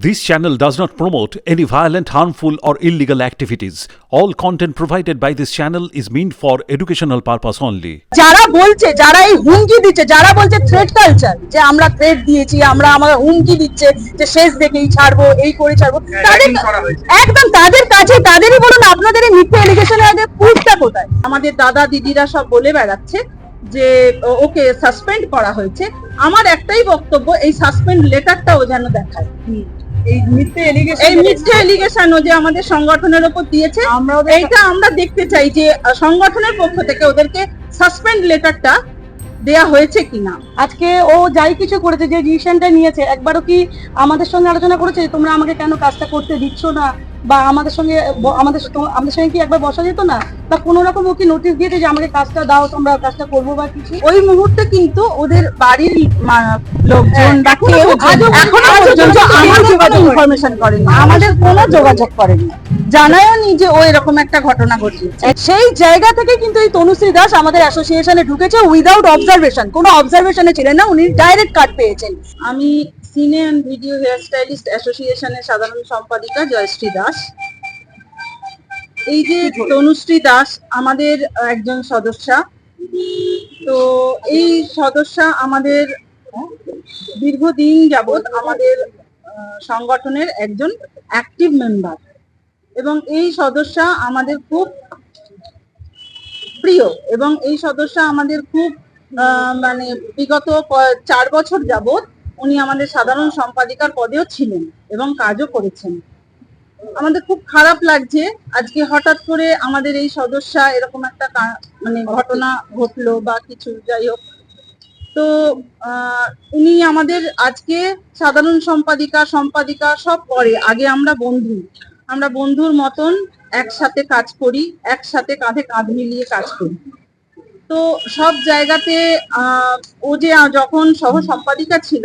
This channel does not promote any violent, harmful, or illegal activities. All content provided by this channel is meant for educational purpose only. যারা বলছে যারা এই হুমকি দিচ্ছে যারা বলছে থ্রেড কালচার যে আমরা থ্রেড দিয়েছি আমরা আমার হুমকি দিচ্ছে যে শেষ দেখেই ছাড়বো এই করে ছাড়বো তাদের একদম তাদের কাছে তাদেরই বলুন আপনাদের এই মিথ্যে এলিগেশনের আগে প্রুফটা কোথায় আমাদের দাদা দিদিরা সব বলে বেড়াচ্ছে যে ও- ওকে সাসপেন্ড করা হয়েছে আমার একটাই বক্তব্য এই সাসপেন্ড লেটারটাও যেন দেখায় এই মিথ্যে এলিগেশন এই মিথ্যে এলিগেশন ও যে আমাদের সংগঠনের ওপর দিয়েছে আমরা এইটা আমরা দেখতে চাই যে সংগঠনের পক্ষ থেকে ওদেরকে সাসপেন্ড লেটারটা দেয়া হয়েছে কিনা। আজকে ও যাই কিছু করেছে যে ডিসিশনটা নিয়েছে একবারও কি আমাদের সঙ্গে আলোচনা করেছে তোমরা আমাকে কেন কাজটা করতে দিচ্ছ না? বা আমাদের সঙ্গে আমাদের আমাদের সঙ্গে কি একবার বসা যেত না? বা কোনো রকম ও কি নোটিশ দিয়েছে যে আমাকে কাজটা দাও তোমরা কাজটা করব বা কিছু? ওই মুহূর্তে কিন্তু ওদের বাড়ির লোকজন বা কেউ। ইনফরমেশন করেনি। আমাদের কোনো যোগাযোগ করেনি। জানায়ও নি যে ও এরকম একটা ঘটনা ঘটিয়েছে। সেই জায়গা থেকে কিন্তু এই তনুশ্রী দাস আমাদের অ্যাসোসিয়েশনে ঢুকেছে উইদাউট অবজারভেশন কোনো অবজারভেশনে ছিলেন না উনি ডাইরেক্ট কার্ড পেয়েছেন। আমি সিনে অ্যান্ড ভিডিও হেয়ার স্টাইলিস্ট অ্যাসোসিয়েশনের সাধারণ সম্পাদিকা জয়শ্রী দাস। এই যে তনুশ্রী দাস আমাদের একজন সদস্যা। তো এই সদস্যা আমাদের দীর্ঘদিন যাবৎ আমাদের সংগঠনের একজন অ্যাক্টিভ মেম্বার এবং এই সদস্যা আমাদের খুব প্রিয় এবং এই সদস্যা আমাদের খুব মানে বিগত চার বছর যাবৎ উনি আমাদের সাধারণ সম্পাদিকার পদেও ছিলেন এবং কাজও করেছেন। আমাদের খুব খারাপ লাগছে আজকে হঠাৎ করে আমাদের এই সদস্যা এরকম একটা মানে ঘটনা ঘটলো বা কিছু যাই হোক। তো উনি আমাদের আজকে সাধারণ সম্পাদিকা সম্পাদিকা সব করে, আগে আমরা বন্ধু। আমরা বন্ধুর মতন একসাথে কাজ করি, একসাথে কাঁধে কাঁধ মিলিয়ে কাজ করি। তো সব জায়গাতে ও যে যখন সহ সম্পাদিকা ছিল,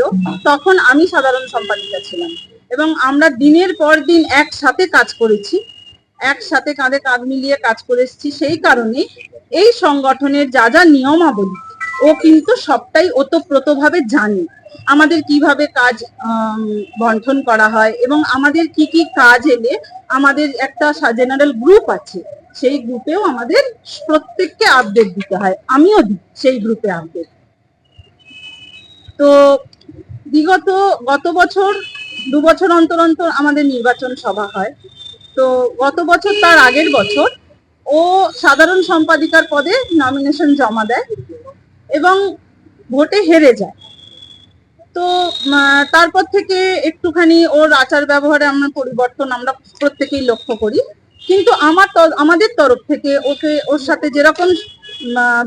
তখন আমি সাধারণ সম্পাদিকা ছিলাম। এবং আমরা দিনের পর দিন একসাথে কাজ করেছি। একসাথে কাঁধে কাঁধ মিলিয়ে কাজ করে এসেছি সেই কারণে এই সংগঠনের যা যা নিয়মাবলী, ও কিন্তু সবটাই ওতপ্রোতভাবে জানে। আমাদের কীভাবে কাজ বন্টন করা হয় এবং আমাদের কি কি কাজ এলে আমাদের একটা জেনারেল গ্রুপ আছে। সেই গ্রুপেও আমাদের প্রত্যেককে আপডেট দিতে হয়। আমিও দিই সেই গ্রুপে আপডেট তো বিগত গত বছর, দু বছর অন্তর অন্তর আমাদের নির্বাচন সভা হয়। তো গত বছর তার আগের বছর ও সাধারণ সম্পাদিকার পদে নমিনেশন জমা দেয় এবং ভোটে হেরে যায়। তো তারপর থেকে একটুখানি ওর আচার ব্যবহারে আমরা পরিবর্তন আমরা প্রত্যেকেই লক্ষ্য করি। কিন্তু আমার আমাদের তরফ থেকে ওকে ওর সাথে যেরকম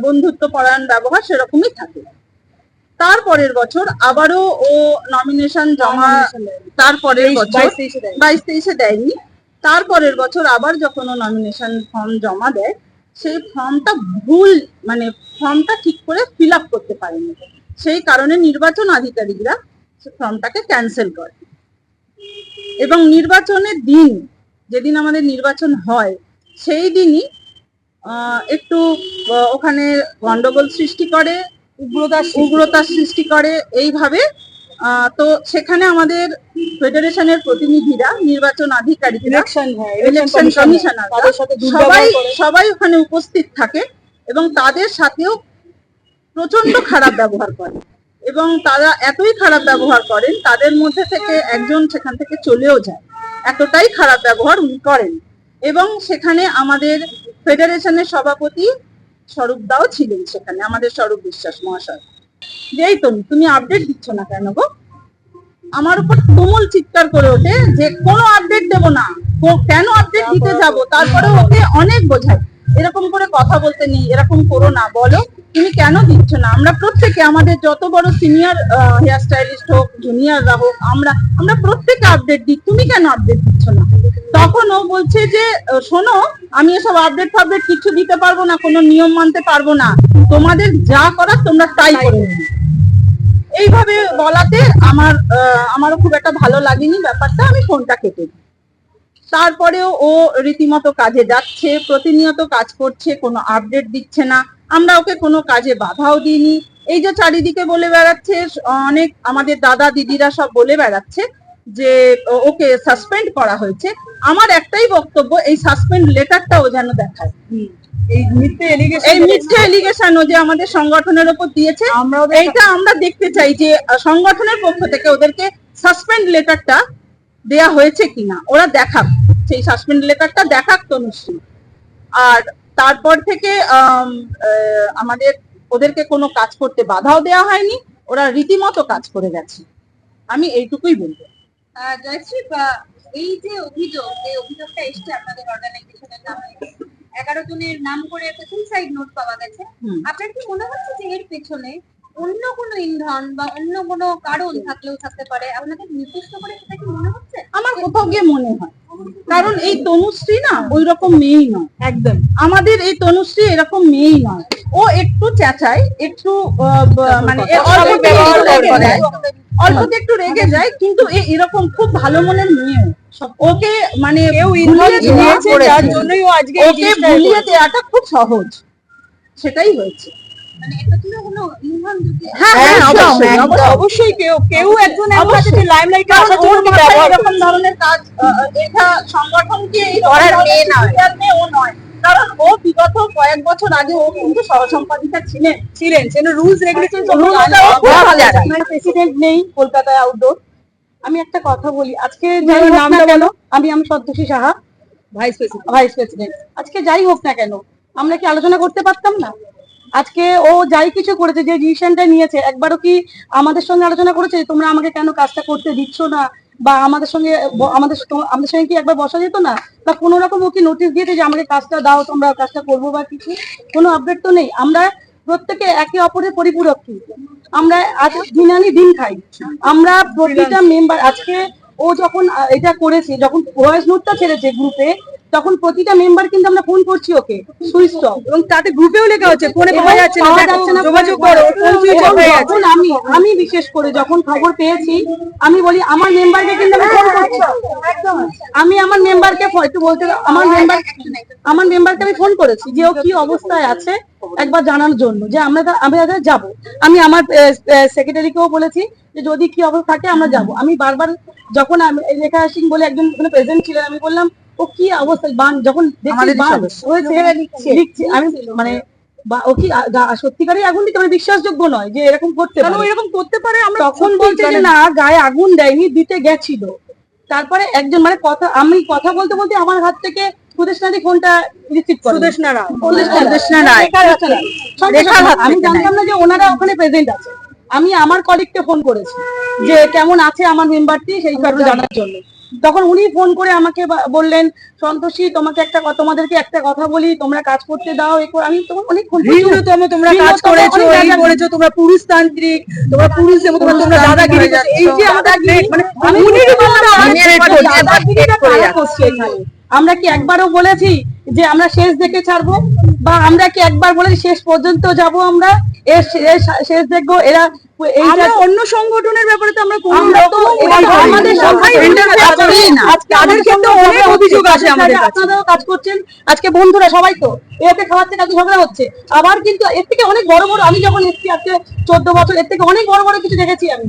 বন্ধুত্ব পরায়ণ ব্যবহার সেরকমই থাকে। তারপরের বছর আবারও ও নমিনেশন জমা তারপরের বছর বাইশ তেইশে দেয়নি। তারপরের বছর আবার যখন ও নমিনেশন ফর্ম জমা দেয় সেই ফর্মটা ভুল মানে ফর্মটা ঠিক করে ফিল আপ করতে পারেনি। সেই কারণে নির্বাচন আধিকারিকরা ফর্মটাকে ক্যান্সেল করে। এবং নির্বাচনের দিন যেদিন আমাদের নির্বাচন হয় সেই দিনই একটু ওখানে গন্ডগোল সৃষ্টি করে উগ্রতার উগ্রতার সৃষ্টি করে এইভাবে তো সেখানে আমাদের ফেডারেশনের প্রতিনিধিরা নির্বাচন ইলেকশন হ্যাঁ ইলেকশন কমিশনার সবাই সবাই ওখানে উপস্থিত থাকে এবং তাদের সাথেও প্রচণ্ড খারাপ ব্যবহার করে এবং তারা এতই খারাপ ব্যবহার করেন তাদের মধ্যে থেকে একজন সেখান থেকে চলেও যায়। এতটাই খারাপ ব্যবহার উনি করেন। এবং সেখানে আমাদের ফেডারেশনের সভাপতি স্বরূপ দাও ছিলেন সেখানে আমাদের স্বরূপ বিশ্বাস মহাশয়। যেই তো তুমি আপডেট দিচ্ছ না কেন গো? আমার উপর তুমুল চিৎকার করে ওঠে যে কোনো আপডেট দেব না। কেন আপডেট দিতে যাব? তারপরে ওকে অনেক বোঝায়। এরকম করে কথা বলতে নেই এরকম করো না বলো। তুমি কেন দিচ্ছ না? আমরা প্রত্যেকে আমাদের যত বড় সিনিয়র হেয়ার স্টাইলিস্ট হোক জুনিয়ররা হোক, আমরা আমরা প্রত্যেকে আপডেট দিই। তুমি কেন আপডেট দিচ্ছ না? তখন ও বলছে যে শোনো, আমি এসব আপডেট ফাপডেট কিছু দিতে পারব না, কোনো নিয়ম মানতে পারব না। তোমাদের যা করার তোমরা তাই করে। এইভাবে বলাতে আমার আমারও খুব একটা ভালো লাগেনি ব্যাপারটা, আমি ফোনটা কেটে দিই। তারপরেও ও রীতিমতো কাজে যাচ্ছে প্রতিনিয়ত কাজ করছে কোনো আপডেট দিচ্ছে না। আমরা ওকে কোনো কাজে বাধাও দিইনি। এই যে চারিদিকে বলে বেড়াচ্ছে অনেক আমাদের দাদা দিদিরা সব বলে বেড়াচ্ছে যে ওকে সাসপেন্ড করা হয়েছে। আমার একটাই বক্তব্য এই সাসপেন্ড লেটারটা ও যেন দেখায়। এই মিথ্যে এলিগেশন এই মিথ্যে এলিগেশন ও যে আমাদের সংগঠনের উপর দিয়েছে এইটা আমরা দেখতে চাই যে সংগঠনের পক্ষ থেকে ওদেরকে সাসপেন্ড লেটারটা দেয়া হয়েছে কিনা ওরা দেখাক সেই সাসপেন্ড লেটারটা দেখাক তনুশ্রী আর তারপর থেকে আমাদের ওদেরকে কোনো কাজ করতে বাধাও দেওয়া হয়নি ওরা রীতিমতো কাজ করে গেছে। আমি এইটুকুই বলব। জয়শ্রী এই যে অভিযোগ এই অভিযোগটা এসছে আপনাদের অর্গানাইজেশনের নামে এগারো জনের নাম করে একটা সুইসাইড নোট পাওয়া গেছে। আপনার কি মনে হচ্ছে যে এর পেছনে অন্য কোনো ইন্ধন বা অন্য কোনো কারণ থাকলেও থাকতে পারে। আপনাদের নির্দিষ্ট করে সেটা কি মনে হচ্ছে? আমার কোথাও গিয়ে মনে হয়। কারণ এই তনুশ্রী না ওই রকম মেয়েই নয় একদম। আমাদের এই তনুশ্রী এরকম মেয়েই নয়। ও একটু চেঁচায় একটু আহ, মানে অল্পতে একটু রেগে যায়। অল্পতে একটু রেগে যায় কিন্তু এ এরকম খুব ভালো মনের মেয়ে ওকে মানে ওকে ভুলিয়ে দেওয়াটা খুব সহজ। সেটাই হয়েছে। মানে ইন্ধন যদি হ্যাঁ হ্যাঁ একদম, অবশ্যই একদম। অবশ্যই। অবশ্যই কেউ কেউ একজন এমন আছে যে অবশ্যই। লাইমলাইটে আসার জন্য এরকম ধরনের কাজ এটা সংগঠনকে করার মেয়ে নয়। ও নয় কারণ ও বিগত কয়েক বছর আগে ও কিন্তু সহসম্পাদিকা ছিলেন ছিলেন সেন রুলস রেগুলেশন রুলসটা ও খুব ভালো জানে। প্রেসিডেন্ট নেই কলকাতায় আউটডোর আমি একটা কথা বলি আজকে যাই নামটা কেন আমি আমি Santoshi Saha vice president vice president আজকে যাই হোক না কেন আমরা কি আলোচনা করতে পারতাম না আজকে ও যাই কিছু করেছে, যে ডিসিশনটা নিয়েছে, একবারও কি আমাদের সঙ্গে আলোচনা করেছে, তোমরা আমাকে কেন কাজটা করতে দিচ্ছ না? বা আমাদের সঙ্গে, আমাদের আমাদের সঙ্গে কি একবার বসা যেত না? বা কোনো রকম ও কি নোটিশ দিয়েছে যে আমাকে কাজটা দাও, তোমরা কাজটা করব বা কিছু? কোনো আপডেট তো নেই। আমরা প্রত্যেকে একে অপরের পরিপূরক আমরা আজ দিন আনি দিন খাই। আমরা প্রতিটা মেম্বার আজকে ও যখন এটা করেছে যখন ভয়েস নোটটা ছেড়েছে গ্রুপে তখন প্রতিটা মেম্বার কিন্তু আমরা ফোন করছি ওকে সুইচ অফ এবং তাতে গ্রুপেও লেখা হচ্ছে ফোনে পাওয়া যাচ্ছে না যাচ্ছে না যোগাযোগ করো তখন আমি আমি বিশেষ করে যখন খবর পেয়েছি আমি বলি আমার মেম্বারকে কিন্তু আমি ফোন করছি। একদম। আমি আমার মেম্বারকে একটু বলতে আমার মেম্বার আমার মেম্বারকে আমি ফোন করেছি যে ও কি অবস্থায় আছে একবার জানার জন্য যে আমরা আমরা যাব। আমি আমার সেক্রেটারিকেও বলেছি যে যদি কি অবস্থা থাকে আমরা যাব। আমি বারবার যখন আমি রেখা সিং বলে একজন প্রেজেন্ট ছিলেন আমি বললাম ও কি অবস্থা? বান যখন দেখছি বান। হয়েছে লিখছে। আমি মানে বা ও কি সত্যিকারই আগুন দিতে মানে বিশ্বাসযোগ্য নয় যে এরকম করতে পারে। এরকম করতে পারে? আমরা তখন বলছে যে না গায়ে আগুন দেয়নি দিতে গেছিল। তারপরে একজন মানে কথা আমি কথা বলতে বলতে আমার হাত থেকে সুদেশনাদি ফোনটা রিসিভ করে। সুদেশনা রায়। সুদেশনা রায়। আমি জানতাম না যে ওনারা ওখানে প্রেজেন্ট আছে। আমি আমার কলিগকে ফোন করেছি যে কেমন আছে আমার মেম্বারটি সেই কারণে জানার জন্য। তখন উনি ফোন করে আমাকে বললেন সন্তোষী তোমাকে একটা কথা তোমাদেরকে একটা কথা বলি তোমরা কাজ করতে দাও। এ আমি তখন অনেকক্ষণ ভিন্নতম তোমরা কাজ করেছ এই করেছ তোমরা পুরুষতান্ত্রিক তোমরা পুরুষ যেমন তোমরা তোমরা দাদাগিরি এই যে আমাদের মানে আমরা কি একবারও বলেছি যে আমরা শেষ দেখে ছাড়বো? বা আমরা কি একবার বলেছি শেষ পর্যন্ত যাব আমরা? এর শেষ দেখব? এরা অন্য সংগঠনের ব্যাপারে তো আমরা আমরা তো আমাদের সবাই interfere করি না। আজকে আমাদের ক্ষেত্রে অনেক অভিযোগ আছে। আমাদের আপনারাও কাজ করছেন। আজকে বন্ধুরা সবাই তো খাওয়াচ্ছে কাজে ঝগড়া হচ্ছে। আবার কিন্তু এর থেকে অনেক বড় বড় আমি যখন এসেছি আজকে চোদ্দ বছর এর থেকে অনেক বড় বড় কিছু দেখেছি আমি।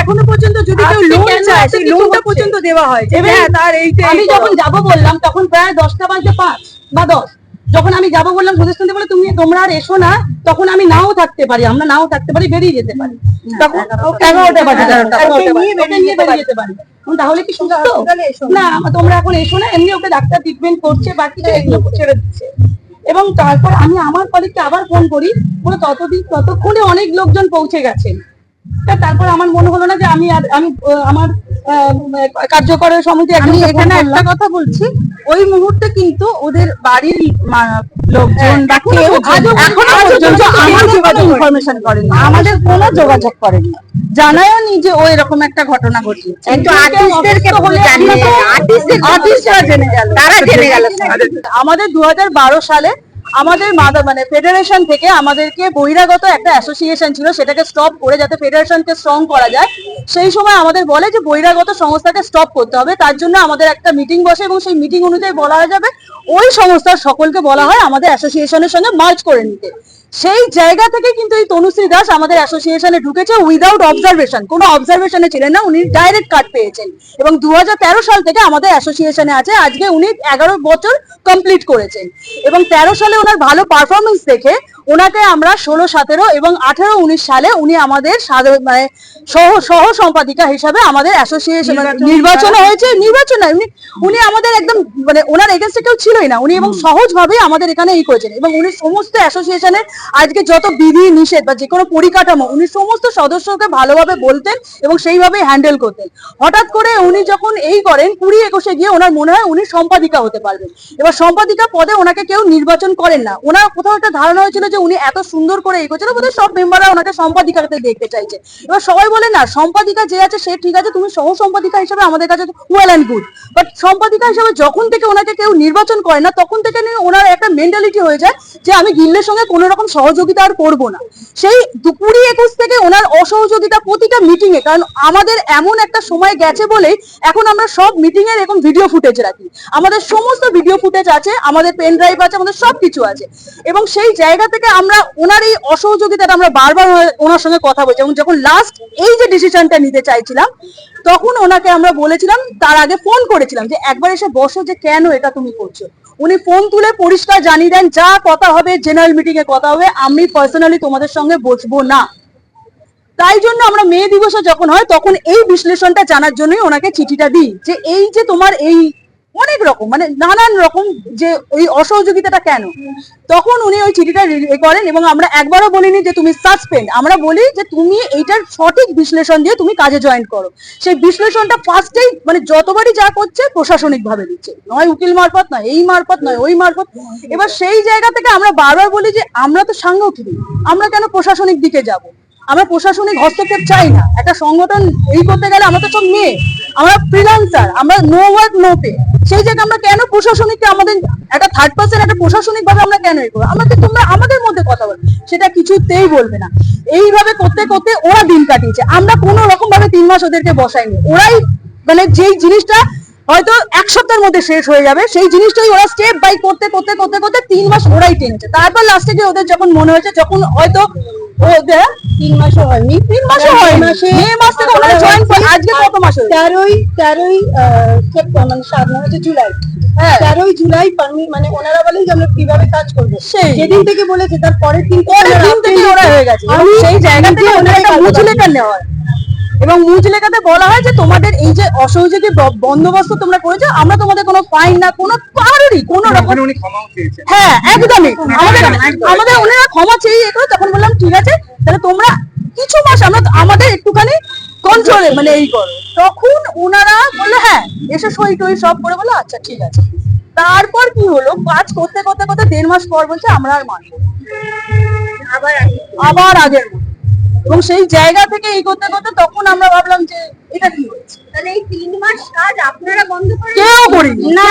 এখনও পর্যন্ত যদি কেউ লোন চায় সেই লোনটা পর্যন্ত দেওয়া হয় হ্যাঁ আমি যখন যাব বললাম তখন প্রায় দশটা বাজে পাঁচ বা দশ। যখন আমি যাব বললাম সুদেশকান্তি বলে তুমি তোমরা আর এসো না। তখন আমি নাও থাকতে পারি আমরা নাও থাকতে পারি বেরিয়ে যেতে পারি। তখন এগারোটা বাজে নিয়ে বেরিয়ে যেতে পারি। তাহলে কি সুস্থ? না। তোমরা এখন এসো না এমনি ওকে ডাক্তার ট্রিটমেন্ট করছে বা কিছু এগুলো ছেড়ে দিচ্ছে। এবং তারপর আমি আমার কলিগকে আবার ফোন করি বলে ততদিন ততক্ষণে অনেক লোকজন পৌঁছে গেছেন তারপর আমার মনে হলো না যে আমি আর আমি আমার কার্যকর সমিতি আমি এখানে একটা কথা বলছি ওই মুহূর্তে কিন্তু ওদের বাড়ির লোকজন বা কেউ এখনও পর্যন্ত পর্যন্ত আমাদের কোনো করেনি। ইনফরমেশন করেনি। আমাদের কোনো যোগাযোগ করেনি। জানায়ও নি যে ও এরকম একটা ঘটনা ঘটিয়েছে। কিন্তু আর্টিস্টদেরকে বলে জানিয়ে আর্টিস্টরা জেনে গেল। তারা জেনে গেল। আমাদের দু হাজার বারো সালে আমাদের মাদার মানে ফেডারেশন থেকে আমাদেরকে বহিরাগত একটা অ্যাসোসিয়েশন ছিল, সেটাকে স্টপ করে যাতে ফেডারেশনকে স্ট্রং করা যায়। সেই সময় আমাদের বলে যে বহিরাগত সংস্থাকে স্টপ করতে হবে, তার জন্য আমাদের একটা মিটিং বসে এবং সেই মিটিং অনুযায়ী বলা যাবে। ওই সংস্থার সকলকে বলা হয় আমাদের অ্যাসোসিয়েশনের সঙ্গে মার্চ করে নিতে। সেই জায়গা থেকে কিন্তু এই তনুশ্রী দাস আমাদের অ্যাসোসিয়েশনে ঢুকেছে উইদাউট অবজারভেশন কোনো অবজারভেশনে ছিলেন না উনি ডাইরেক্ট কার্ড পেয়েছেন। এবং দু সাল থেকে আমাদের অ্যাসোসিয়েশনে আছে আজকে উনি এগারো বছর কমপ্লিট করেছেন। এবং তেরো সালে ওনার ভালো পারফরমেন্স দেখে ওনাকে আমরা ষোলো সতেরো এবং আঠেরো উনিশ সালে উনি আমাদের সাধারণ মানে সহ সহ সম্পাদিকা হিসাবে আমাদের অ্যাসোসিয়েশন নির্বাচন হয়েছে নির্বাচন নয় উনি উনি আমাদের একদম মানে ওনার এগেনস্টে কেউ ছিলই না। উনি এবং সহজভাবে আমাদের এখানে এই করেছেন। এবং উনি সমস্ত অ্যাসোসিয়েশনের আজকে যত বিধি নিষেধ বা যে কোনো পরিকাঠামো, উনি সমস্ত সদস্যকে ভালোভাবে বলতেন এবং সেইভাবে হ্যান্ডেল করতেন। হঠাৎ করে উনি যখন এই করেন, কুড়ি একুশে গিয়ে ওনার মনে হয় উনি সম্পাদিকা হতে পারবেন। এবার সম্পাদিকা পদে ওনাকে কেউ নির্বাচন করেন না। ওনার কোথাও একটা ধারণা হয়েছিল যে উনি এত সুন্দর করে এই করছেন, বোধহয় সব মেম্বাররা ওনাকে সম্পাদিকাতে দেখতে চাইছে। এবার সবাই বলে, না, সম্পাদিকা যে আছে সে ঠিক আছে, তুমি সহ সম্পাদিকা হিসেবে আমাদের কাছে ওয়েল অ্যান্ড গুড বাট সম্পাদিকা হিসেবে যখন থেকে ওনাকে কেউ নির্বাচন করে না, তখন থেকে ওনার একটা মেন্টালিটি হয়ে যায় যে আমি গিল্লের সঙ্গে কোনো রকম সহযোগিতা আর করব না। সেই দু- কুড়ি একুশ থেকে ওনার অসহযোগিতা প্রতিটা মিটিং এ, কারণ আমাদের এমন একটা সময় গেছে বলেই এখন আমরা সব মিটিং এর এরকম ভিডিও ফুটেজ রাখি। আমাদের সমস্ত ভিডিও ফুটেজ আছে, আমাদের পেন ড্রাইভ আছে, আমাদের সব কিছু আছে। এবং সেই জায়গা থেকে আমরা ওনার এই অসহযোগিতাটা আমরা বারবার ওনার সঙ্গে কথা বলছি। এবং যখন লাস্ট এই যে ডিসিশনটা নিতে চাইছিলাম, তখন ওনাকে আমরা বলেছিলাম, তার আগে ফোন করেছিলাম যে, একবার এসে বসো যে কেন এটা তুমি করছ? উনি ফোন তুলে পরিষ্কার জানিয়ে দেন, যা কথা হবে জেনারেল মিটিং এ কথা হবে, আমি পার্সোনালি তোমাদের সঙ্গে বসবো না। তাই জন্য আমরা মেয়ে দিবসে যখন হয়, তখন এই বিশ্লেষণটা জানার জন্যই ওনাকে চিঠিটা দিই যে এই যে তোমার এই অনেক রকম মানে নানান রকম যে ওই অসহযোগিতাটা কেন? তখন উনি ওই চিঠিটা করেন এবং আমরা একবারও বলিনি যে তুমি সাসপেন্ড আমরা বলি যে তুমি এইটার সঠিক বিশ্লেষণ দিয়ে তুমি কাজে জয়েন করো। সেই বিশ্লেষণটা ফার্স্টেই মানে যতবারই যা করছে প্রশাসনিক ভাবে দিচ্ছে। নয় উকিল মারফত নয়, এই মারফত নয়, ওই মারফত। এবার সেই জায়গা থেকে আমরা বারবার বলি যে আমরা তো সাংগঠনিক আমরা কেন প্রশাসনিক দিকে যাব? আমরা প্রশাসনিক হস্তক্ষেপ চাই না। একটা সংগঠন এই করতে গেলে আমরা তো সব মেয়ে। আমরা ফ্রিল্যান্সার আমরা নো ওয়ার্ক নো পে সেই জায়গায় আমরা কেন প্রশাসনিককে আমাদের একটা থার্ড পার্সন একটা প্রশাসনিক ভাবে আমরা কেন এই করব আমাদের তোমরা আমাদের মধ্যে কথা বলো। সেটা কিছুতেই বলবে না। এইভাবে করতে করতে ওরা দিন কাটিয়েছে। আমরা কোনো রকম ভাবে তিন মাস ওদেরকে বসাইনি। ওরাই মানে যেই জিনিসটা হয়তো এক সপ্তাহের মধ্যে শেষ হয়ে যাবে। সেই জিনিসটাই ওরা স্টেপ বাই করতে করতে করতে করতে তিন মাস ওরাই টেনেছে। তারপর লাস্টে গিয়ে ওদের যখন মনে হয়েছে যখন হয়তো ওদের তিন মাসও হয়নি। তিন মাসও হয় মাসে মে মাস থেকে ওরা জয়েন করে। আজকে কত মাস হয়েছে তেরোই তেরোই মানে সাত হচ্ছে জুলাই। হ্যাঁ। তেরোই জুলাই পারমি মানে ওনারা বলেন যে আমরা কীভাবে কাজ করব। সেই। যেদিন থেকে বলেছে তার পরের দিন থেকে পরের দিন থেকে ওরা হয়ে গেছে। সেই জায়গা থেকে ওনাকে মুচ নেওয়া হয়। এবং মুচ লেখাতে বলা হয় যে তোমাদের এই যে অসহযোগী বন্দোবস্ত তোমরা করেছ আমরা তোমাদের কোনো ফাইন না কোনো কারোরই কোনো রকম ক্ষমাও চেয়েছেন। হ্যাঁ একদমই। আমাদের আমাদের ওনারা ক্ষমা চেয়ে এগুলো তখন বললাম ঠিক আছে তাহলে তোমরা কিছু মাস আমরা আমাদের একটুখানি কন্ট্রোলে মানে এই করো। তখন ওনারা বলল হ্যাঁ এসে সই টই সব করে বলো আচ্ছা ঠিক আছে। তারপর কি হলো কাজ করতে করতে করতে দেড় মাস পর বলছে আমরা আর মানবো আবার আবার আগের মতো। এবং সেই জায়গা থেকে এই করতে করতে তখন আমরা ভাবলাম যে এটা কি হয়েছে? তাহলে এই তিন মাস কাজ আপনারা বন্ধ করে কেউ করিনি। না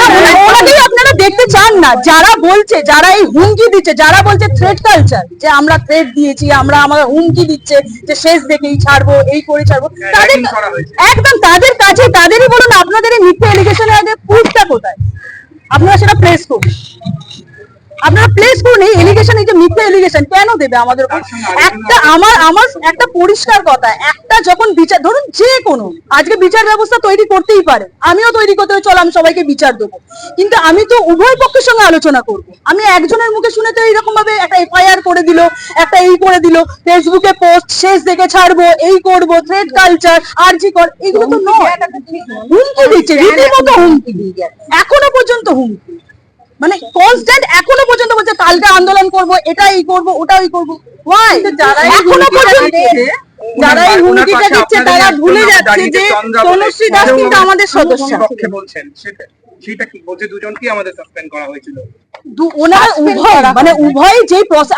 ওনাকেই আপনারা দেখতে চান না। যারা বলছে যারা এই হুমকি দিচ্ছে যারা বলছে থ্রেড কালচার যে আমরা থ্রেড দিয়েছি আমরা আমাদের হুমকি দিচ্ছে যে শেষ দেখেই ছাড়বো এই করে ছাড়বো তাদের করা হয়েছে। একদম তাদের কাছে তাদেরই বলুন আপনাদের এই মিথ্যা এলিগেশনের আগে প্রুফটা কোথায়? আপনারা সেটা প্লেস করুন। আপনারা প্লেস করুন এই এলিগেশন এই যে মিথ্যা এলিগেশন কেন দেবে আমাদের উপর? আরেকজন একটা আমার আমার একটা পরিষ্কার কথা একটা যখন বিচার ধরুন যে কোনো আজকে বিচার ব্যবস্থা তৈরি করতেই পারে আমিও তৈরি করতে চলো আমি সবাইকে বিচার দেবো। কিন্তু আমি তো উভয় পক্ষের সঙ্গে আলোচনা করব। আমি একজনের মুখে শুনে তো এইরকম ভাবে একটা এফআইআর করে দিল একটা এই করে দিল ফেসবুকে পোস্ট শেষ দেখে ছাড়বো এই করব থ্রেড কালচার আর জি কর এগুলো তো নয়। হুমকি দিচ্ছে রীতিমতো হুমকি এখনও পর্যন্ত হুমকি। মানে কনস্ট্যান্ট এখনও পর্যন্ত বলছে কালকে আন্দোলন করব এটা এই করব ওটা এই করব ওয়াই যারা এখনও পর্যন্ত যারা এই হুমকিটা দিচ্ছে তারা ভুলে যাচ্ছে যে তনুশ্রী দাস কিন্তু আমাদের সদস্য। পক্ষে বলছেন সেটা সেটা কি বলছে? দুজনকেই আমাদের সাসপেন্ড করা হয়েছিল। ওনার উভয় মানে উভয়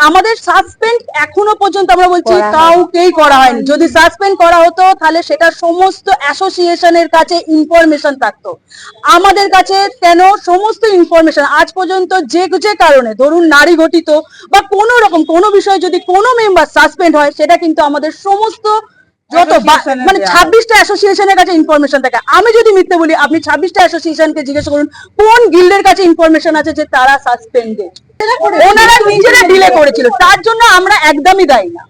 আমাদের সাসপেন্ড এখনও পর্যন্ত আমরা বলছি কাউকেই করা হয়নি। যদি সাসপেন্ড করা হতো তাহলে সেটা সমস্ত অ্যাসোসিয়েশনের কাছে ইনফরমেশন থাকতো। আমাদের কাছে কেন সমস্ত ইনফরমেশন আজ পর্যন্ত যে যে কারণে ধরুন নারী ঘটিত বা কোনো রকম কোনো বিষয়ে যদি কোনো মেম্বার সাসপেন্ড হয় সেটা কিন্তু আমাদের সমস্ত যত মানে ছাব্বিশটা অ্যাসোসিয়েশনের কাছে ইনফরমেশন থাকে। আমি যদি মিথ্যে বলি আপনি ছাব্বিশটা অ্যাসোসিয়েশনকে জিজ্ঞেস করুন কোন গিল্ডের কাছে ইনফরমেশন আছে যে তারা সাসপেন্ডেড ওনারা নিজেরা ডিলে করেছিল। তার জন্য আমরা একদমই দায়ী না।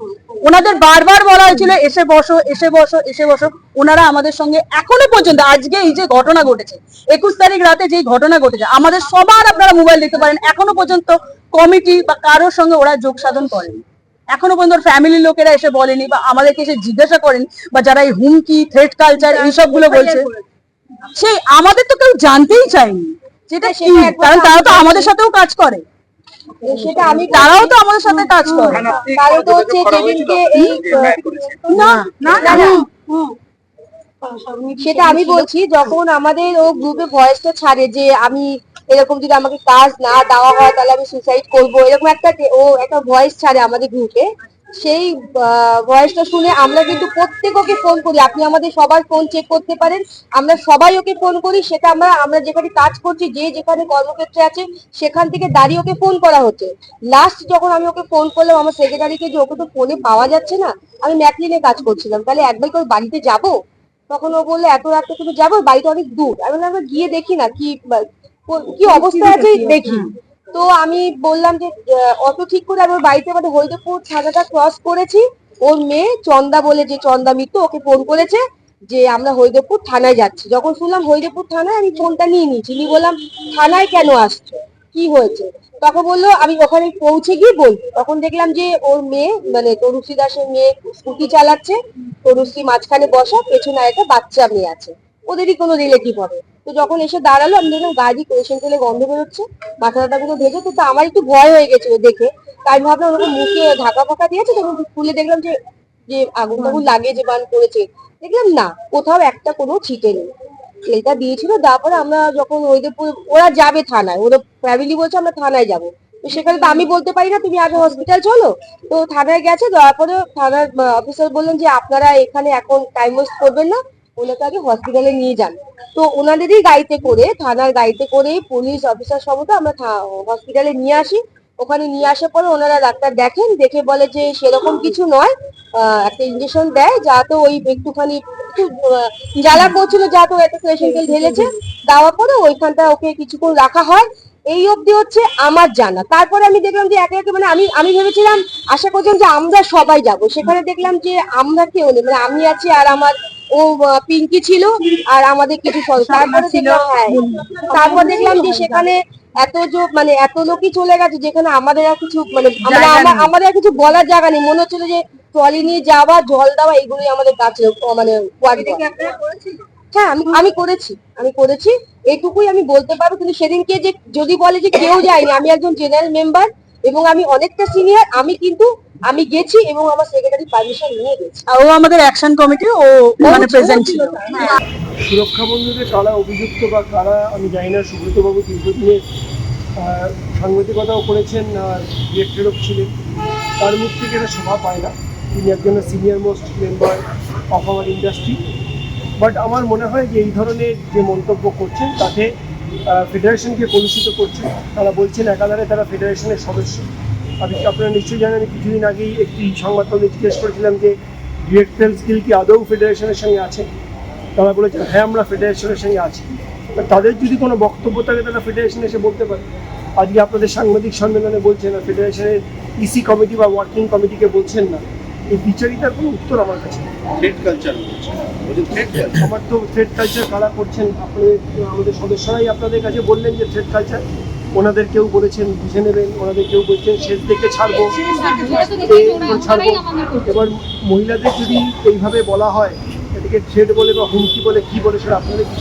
ওনাদের বারবার বলা হয়েছিল এসে বসো এসে বসো এসে বসো। ওনারা আমাদের সঙ্গে এখনও পর্যন্ত আজকে এই যে ঘটনা ঘটেছে একুশ তারিখ রাতে যে ঘটনা ঘটেছে আমাদের সবার আপনারা মোবাইল দেখতে পারেন। এখনও পর্যন্ত কমিটি বা কারোর সঙ্গে ওরা যোগ সাধন করেনি। এখনও পর্যন্ত ফ্যামিলির লোকেরা এসে বলেনি বা আমাদেরকে এসে জিজ্ঞাসা করেন বা যারা এই হুমকি থ্রেট কালচার এইসবগুলো বলছে। সেই আমাদের তো কেউ জানতেই চায়নি যেটা কি? কারণ তারা তো আমাদের সাথেও কাজ করে। সেটা আমি তারাও তো আমাদের সাথে কাজ করে। আপনি তো হচ্ছে যেদিনকে এই। না না না, সেটা আমি বলছি যখন আমাদের ও গ্রুপে ভয়েসটা ছাড়ে যে আমি এরকম যদি আমাকে কাজ না দেওয়া হয়, তাহলে আমি সুসাইড করব। এরকম একটা ও একটা ভয়েস ছাড়ে আমাদের গ্রুপে সেই ভয়েসটা শুনে আমরা কিন্তু প্রত্যেক ওকে ফোন করি। আপনি আমাদের সবার ফোন চেক করতে পারেন। আমরা সবাই ওকে ফোন করি। সেটা আমরা আমরা যেখানে কাজ করছি, যে যেখানে কর্মক্ষেত্রে আছে, সেখান থেকে দাঁড়িয়ে ওকে ফোন করা হচ্ছে। লাস্ট যখন আমি ওকে ফোন করলাম, আমার সেক্রেটারিকে যে ওকে তো ফোনে পাওয়া যাচ্ছে না, আমি ম্যাকলিনে কাজ করছিলাম। তাহলে একবার করে বাড়িতে যাব? তখন ও বলল, এত রাতে তুমি যাব? বাড়িটা অনেক দূর। আমি আমরা গিয়ে দেখি না কি কো- অবস্থা আছে দেখি। তো আমি বললাম যে অত ঠিক করে আমি ওর বাড়িতে মানে হরিদেবপুর থানাটা ক্রস করেছি। ওর মেয়ে চন্দা বলে যে চন্দা মিত্র ওকে ফোন করেছে যে আমরা হরিদেবপুর থানায় যাচ্ছি। যখন শুনলাম হরিদেবপুর থানায় আমি ফোনটা নিয়ে নিয়েছি। নিয়ে বললাম থানায় কেন আসছো? কি হয়েছে? তখন বলল আমি ওখানে পৌঁছে গিয়ে বলব তখন দেখলাম যে ওর মেয়ে মানে তরুশ্রী দাসের মেয়ে স্কুটি চালাচ্ছে। তরুশ্রী মাঝখানে বসা পেছনে একটা বাচ্চা মেয়ে আছে। ওদেরই কোনো রিলেটিভ হবে। তো যখন এসে দাঁড়াল, আমি দেখলাম গাড়ি পেশেন্ট তেলে গন্ধ বেরোচ্ছে মাথা টাথা গুলো ভেজে তো আমার একটু ভয় হয়ে গেছিল দেখে। তাই ভাবলাম ওরকম মুখে ঢাকা ফাঁকা দিয়েছে, তখন খুলে দেখলাম যে যে আগুন টাগুন লাগিয়ে যে বান করেছে। দেখলাম না, কোথাও একটা কোনো ছিটে নেই। তেলটা দিয়েছিল, তারপরে আমরা যখন ওদের ওরা যাবে থানায় ওরা ফ্যামিলি বলছে আমরা থানায় যাব। তো সেখানে তো আমি বলতে পারি না, তুমি আগে হসপিটাল চলো। তো থানায় গেছে, তারপরে থানার অফিসার বললেন যে আপনারা এখানে এখন টাইম ওয়েস্ট করবেন না। ওনাকে আগে হসপিটালে নিয়ে যান। তো ওনাদেরই গাড়িতে করে, থানার গাড়িতে করে পুলিশ অফিসার সমস্ত আমরা হসপিটালে নিয়ে আসি। ওখানে নিয়ে আসার পরে ওনারা ডাক্তার দেখেন, দেখে বলে যে সেরকম কিছু নয়। একটা ইঞ্জেকশন দেয়, যা তো ওই একটুখানি একটু জ্বালা করছিল যাতে একটা পেশেন্টকে ঢেলেছে। দেওয়ার পরে ওইখানটা ওকে কিছুক্ষণ রাখা হয়। এই অবধি হচ্ছে আমার জানা। তারপরে আমি দেখলাম যে একে একে মানে আমি আমি ভেবেছিলাম, আশা করছিলাম যে আমরা সবাই যাব। সেখানে দেখলাম যে আমরা কেউ নেই। মানে আমি আছি আর আমার ও পিঙ্কি ছিল আর আমাদের কিছু তারপরে দেখলাম হ্যাঁ তারপর দেখলাম যে সেখানে এত যোগ মানে এত লোকই চলে গেছে যেখানে আমাদের আর কিছু মানে। আমাদের আর কিছু বলার জায়গা নেই। মনে হচ্ছিল যে ট্রলি নিয়ে যাওয়া জল দেওয়া এগুলোই আমাদের কাছে মানে হ্যাঁ আমি আমি করেছি আমি করেছি। এইটুকুই আমি বলতে পারব। কিন্তু সেদিনকে যে যদি বলে যে কেউ যায়নি আমি একজন জেনারেল মেম্বার এবং আমি অনেকটা সিনিয়র আমি কিন্তু আমি গেছি এবং আমার সেক্রেটারি পারমিশন নিয়ে গেছি। আর ও আমাদের অ্যাকশন কমিটি ও মানে প্রেজেন্ট ছিল। সুরক্ষা বন্ধুদের কারা অভিযুক্ত বা কারা আমি জানি না সুব্রতবাবু দীর্ঘদিনের আহ, সাংবাদিকতাও করেছেন আর ডিরেক্টরও ছিলেন। তার মুখ থেকে এটা শোভা পায় না। তিনি একজন senior most member of our industry but আমার মনে হয় যে এই ধরনের যে মন্তব্য করছেন তাতে ফেডারেশনকে কলুষিত করছে। তারা বলছেন একাধারে তারা ফেডারেশনের সদস্য। আমি আপনারা নিশ্চয়ই জানেন, আমি কিছুদিন আগেই একটি সংবাদপত্রে জিজ্ঞেস করেছিলাম যে ডিরেক্টর স্কিল কি আদৌ ফেডারেশনের সঙ্গে আছে? তারা বলেছেন হ্যাঁ আমরা ফেডারেশনের সঙ্গে আছি। তাদের যদি কোনো বক্তব্য থাকে তারা ফেডারেশন এসে বলতে পারে। আজকে আপনাদের সাংবাদিক সম্মেলনে বলছেন না, ফেডারেশনের ইসি কমিটি বা ওয়ার্কিং কমিটিকে বলছেন না। এই বিচারিতার কোনো উত্তর আমার কাছে থ্রেড কালচার আমার তো থ্রেড কালচার কারা করছেন? আপনাদের আমাদের সদস্যরাই আপনাদের কাছে বললেন যে থ্রেড কালচার ওনাদের কেউ বলেছেন বুঝে নেবেন। ওনাদের কেউ বলছেন শেষ দেখে ছাড়বো। ছাড়বো। এবার মহিলাদের যদি এইভাবে বলা হয় এটাকে থ্রেড বলে বা হুমকি বলে কি বলে সেটা আপনাদের কি